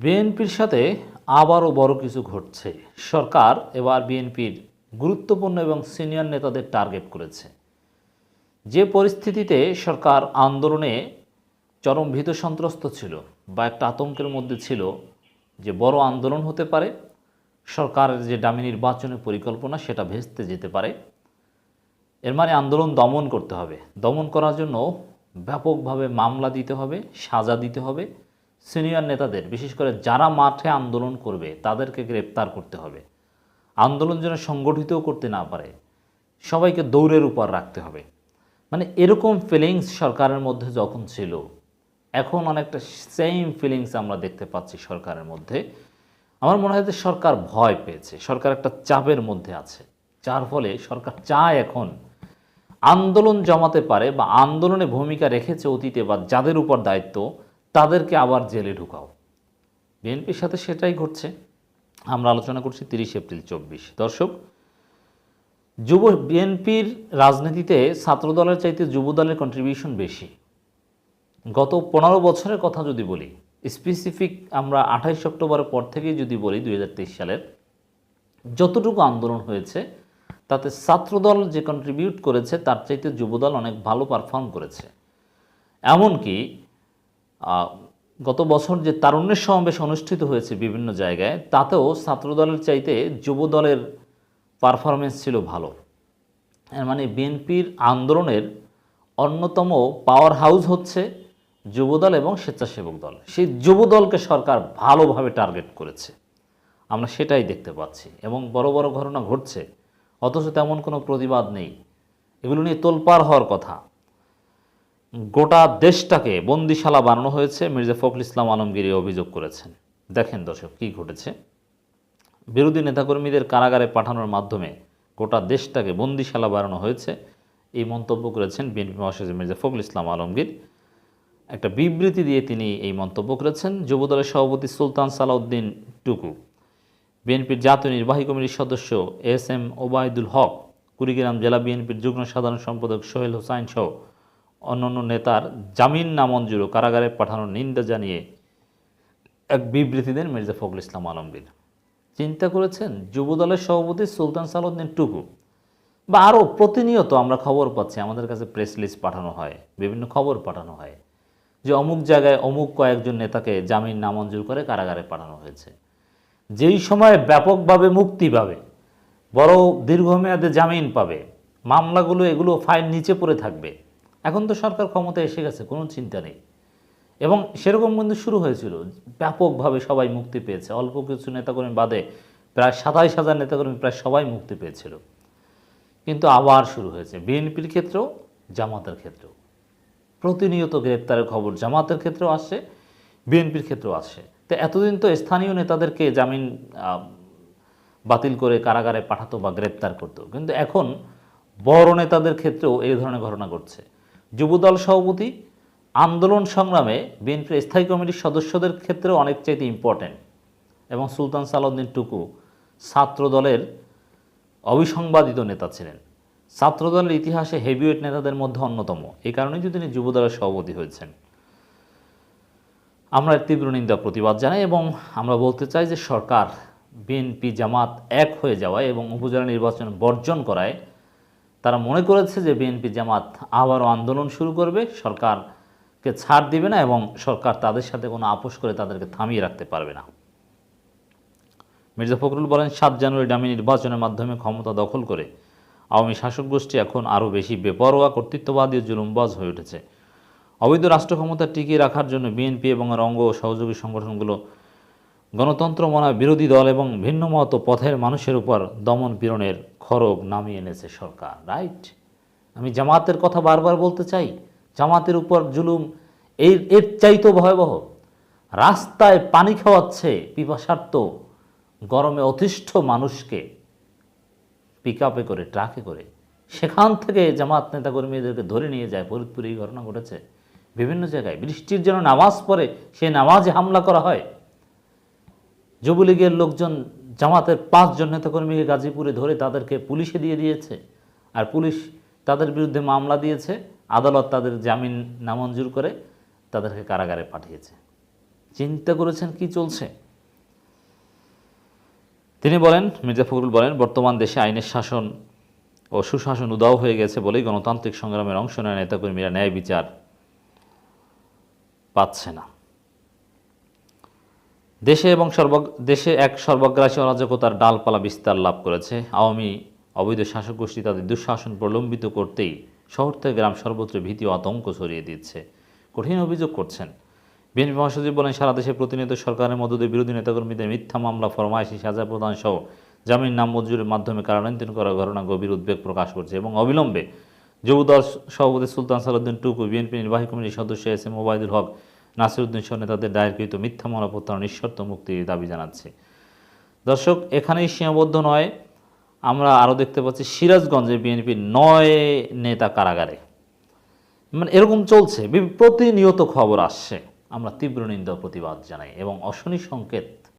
বিএনপির সাথে আবারও বড় কিছু ঘটছে। সরকার এবার বিএনপির গুরুত্বপূর্ণ এবং সিনিয়র নেতাদের টার্গেট করেছে। যে পরিস্থিতিতে সরকার আন্দোলনে চরম ভীত সন্ত্রস্ত ছিল বা একটা আতঙ্কের মধ্যে ছিল যে বড় আন্দোলন হতে পারে, সরকারের যে ডামি নির্বাচনের পরিকল্পনা সেটা ভেস্তে যেতে পারে, এর মানে আন্দোলন দমন করতে হবে। দমন করার জন্য ব্যাপকভাবে মামলা দিতে হবে, সাজা দিতে হবে সিনিয়র নেতাদের, বিশেষ করে যারা মাঠে আন্দোলন করবে, তাদেরকে গ্রেপ্তার করতে হবে। আন্দোলন যেন সংগঠিতও করতে না পারে, সবাইকে দৌড়ের উপর রাখতে হবে। মানে এরকম ফিলিংস সরকারের মধ্যে যখন ছিল, এখন অনেকটা সেম ফিলিংস আমরা দেখতে পাচ্ছি সরকারের মধ্যে। আমার মনে হয় যে সরকার ভয় পেয়েছে, সরকার একটা চাপের মধ্যে আছে, যার ফলে সরকার চায় এখন আন্দোলন জমাতে পারে বা আন্দোলনে ভূমিকা রেখেছে অতীতে বা যাদের উপর দায়িত্ব তাদেরকে আবার জেলে ঢুকাও। বিএনপির সাথে সেটাই ঘটছে। আমরা আলোচনা করছি তিরিশ এপ্রিল চব্বিশ। দর্শক, যুব, বিএনপির রাজনীতিতে ছাত্রদলের চাইতে যুবদলের কন্ট্রিবিউশন বেশি। গত পনেরো বছরের কথা যদি বলি স্পেসিফিক আমরা আঠাইশ অক্টোবরের পর থেকেই যদি বলি দুই হাজার তেইশ সালের, যতটুকু আন্দোলন হয়েছে, তাতে ছাত্রদল যে কন্ট্রিবিউট করেছে, তার চাইতে যুবদল অনেক ভালো পারফর্ম করেছে। এমনকি গত বছর যে তারুণ্যের সমাবেশ অনুষ্ঠিত হয়েছে বিভিন্ন জায়গায়, তাতেও ছাত্রদলের চাইতে যুবদলের পারফরমেন্স ছিল ভালো। এর মানে বিএনপির আন্দোলনের অন্যতম পাওয়ার হাউস হচ্ছে যুবদল এবং স্বেচ্ছাসেবক দল। সেই যুবদলকে সরকার ভালোভাবে টার্গেট করেছে। আমরা সেটাই দেখতে পাচ্ছি এবং বড় বড় ঘটনা ঘটছে, অথচ তেমন কোনো প্রতিবাদ নেই। এগুলো নিয়ে তোলপাড় হওয়ার কথা। গোটা দেশটাকে বন্দিশালা বানানো হয়েছে। মির্জা ফখরুল ইসলাম আলমগীর অভিযোগ করেছেন। দেখেন দর্শক, কী ঘটেছে? বিরোধী নেতাকর্মীদের কারাগারে পাঠানোর মাধ্যমে গোটা দেশটাকে বন্দিশালা বানানো হয়েছে। এই মন্তব্য করেছেন বিএনপি মহাসচিব মির্জা ফখরুল ইসলাম আলমগীর। একটা বিবৃতি দিয়ে তিনি এই মন্তব্য করেছেন, যুবদলের সভাপতি সুলতান সালাউদ্দিন টুকু। বিএনপির জাতীয় নির্বাহী কমিটির সদস্য এস এম ওবায়দুল হক, কুড়িগ্রাম জেলা বিএনপির যুগ্ম সাধারণ সম্পাদক সোহেল হোসাইন সহ অন্যান্য নেতার জামিন নামঞ্জুর কারাগারে পাঠানোর নিন্দা জানিয়ে এক বিবৃতি দেন মির্জা ফখরুল ইসলাম আলমগীর। চিন্তা করেছেন যুবদলের সভাপতি সুলতান সালাউদ্দিন টুকু। বা আরও প্রতিনিয়ত আমরা খবর পাচ্ছি, আমাদের কাছে প্রেস লিস্ট পাঠানো হয়, বিভিন্ন খবর পাঠানো হয় যে অমুক জায়গায় অমুক কয়েকজন নেতাকে জামিন নামঞ্জুর করে কারাগারে পাঠানো হয়েছে। যেই সময়ে ব্যাপকভাবে মুক্তি পাবে, বড় দীর্ঘমেয়াদে জামিন পাবে, মামলাগুলো এগুলো ফাইল নিচে পড়ে থাকবে। এখন তো সরকার ক্ষমতায় এসে গেছে, কোনো চিন্তা নেই। এবং সেরকম কিন্তু শুরু হয়েছিল, ব্যাপকভাবে সবাই মুক্তি পেয়েছে। অল্প কিছু নেতাকর্মী বাদে প্রায় সাতাইশ হাজার নেতাকর্মী প্রায় সবাই মুক্তি পেয়েছিল। কিন্তু আবার শুরু হয়েছে, বিএনপির ক্ষেত্রেও, জামাতের ক্ষেত্রেও। প্রতিনিয়ত গ্রেপ্তারের খবর জামাতের ক্ষেত্রেও আসছে, বিএনপির ক্ষেত্রেও আসছে। তো এতদিন তো স্থানীয় নেতাদেরকে জামিন বাতিল করে কারাগারে পাঠাতো বা গ্রেপ্তার করতো। কিন্তু এখন বড় নেতাদের ক্ষেত্রেও এই ধরনের ঘটনা ঘটছে। যুবদল সভাপতি আন্দোলন সংগ্রামে বিএনপির স্থায়ী কমিটির সদস্যদের ক্ষেত্রেও অনেক চাইতে ইম্পর্ট্যান্ট এবং সুলতান সালাউদ্দিন টুকু ছাত্র দলের অবিসংবাদিত নেতা ছিলেন। ছাত্রদলের ইতিহাসে হেভিওয়েট নেতাদের মধ্যে অন্যতম। এই কারণেই যদি তিনি যুবদলের সভাপতি হয়েছেন। আমরা তীব্র নিন্দা, প্রতিবাদ জানাই এবং আমরা বলতে চাই যে সরকার, বিএনপি জামাত এক হয়ে যাওয়ায় এবং উপজেলা নির্বাচন বর্জন করায় তারা মনে করেছে যে বিএনপি জামাত আবারও আন্দোলন শুরু করবে, সরকারকে ছাড় দিবে না এবং সরকার তাদের সাথে কোনো আপোষ করে তাদেরকে থামিয়ে রাখতে পারবে না। মির্জা ফখরুল বলেন, সাত জানুয়ারি ডামি নির্বাচনের মাধ্যমে ক্ষমতা দখল করে আওয়ামী শাসক গোষ্ঠী এখন আরও বেশি বেপরোয়া, কর্তৃত্ববাদী জুলুমবাজ হয়ে উঠেছে। অবৈধ রাষ্ট্র ক্ষমতা টিকিয়ে রাখার জন্য বিএনপি এবং এর অঙ্গ ও সহযোগী সংগঠনগুলো গণতন্ত্র মনা বিরোধী দল এবং ভিন্নমত পথের মানুষের উপর দমন পীড়নের খড়গ নামিয়ে এনেছে সরকার রাইট আমি জামাতের কথা বারবার বলতে চাই, জামাতের উপর জুলুম, এর এর চাইতেও ভয়াবহ। রাস্তায় পানি খাওয়াচ্ছে পিপাসার্থ, গরমে অতিষ্ঠ মানুষকে পিক আপে করে ট্রাকে করে। সেখান থেকে জামাত নেতাকর্মীদেরকে ধরে নিয়ে যায়, ফরিদপুরে এই ঘটনা ঘটেছে। বিভিন্ন জায়গায় বৃষ্টির জন্য নামাজ পড়ে, সে নামাজে হামলা করা হয়। যুবলীগের লোকজন জামাতের পাঁচ পাঁচজন নেতাকর্মীকে গাজীপুরে ধরে তাদেরকে পুলিশে দিয়ে দিয়েছে। আর পুলিশ তাদের বিরুদ্ধে মামলা দিয়েছে। আদালত তাদের জামিন নামঞ্জুর করে তাদেরকে কারাগারে পাঠিয়েছে। চিন্তা করেছেন কি চলছে? তিনি বলেন, মির্জা ফখরুল বলেন, বর্তমান দেশে আইনের শাসন ও সুশাসন উদাও হয়ে গেছে বলেই গণতান্ত্রিক সংগ্রামের অংশ নেয়, নেতাকর্মীরা ন্যায় বিচার পাচ্ছে না। দেশে এবং সর্ব দেশে এক সর্বগ্রাসী অরাজকতার ডালপালা বিস্তার লাভ করেছে। আওয়ামী অবৈধ শাসক গোষ্ঠী তাদের দুঃশাসন প্রলম্বিত করতেই শহর থেকে গ্রাম সর্বত্র ভীতি ও আতঙ্ক ছড়িয়ে দিচ্ছে। কঠিন অভিযোগ করছেন। বিএনপি মহাসচিব বলেন, সারা দেশে প্রতিনিয়ত সরকারের দিয়ে বিরোধী নেতাকর্মীদের মিথ্যা মামলা ফরমাইশি সাজা প্রদান সহ জামিন নামঞ্জুরের মাধ্যমে কারাগারান্তরণ করার ঘটনা গভীর উদ্বেগ প্রকাশ করছে এবং অবিলম্বে যুবদল সভাপতি সুলতান সালাউদ্দিন টুকু, বিএনপি নির্বাহী কমিটির সদস্য এস এম ওবায়দুল হক নাসিরউদ্দিন সহ নেতাদের দায়েরকৃত মিথ্যা প্রত্যাহার নিঃশর্ত মুক্তির দাবি জানাচ্ছে। দর্শক, এখানেই সীমাবদ্ধ নয়। আমরা আরও দেখতে পাচ্ছি সিরাজগঞ্জে বিএনপির নয় নেতা কারাগারে। মানে এরকম চলছে প্রতিনিয়ত খবর আসছে। আমরা তীব্র নিন্দা প্রতিবাদ জানাই এবং অশনি সংকেত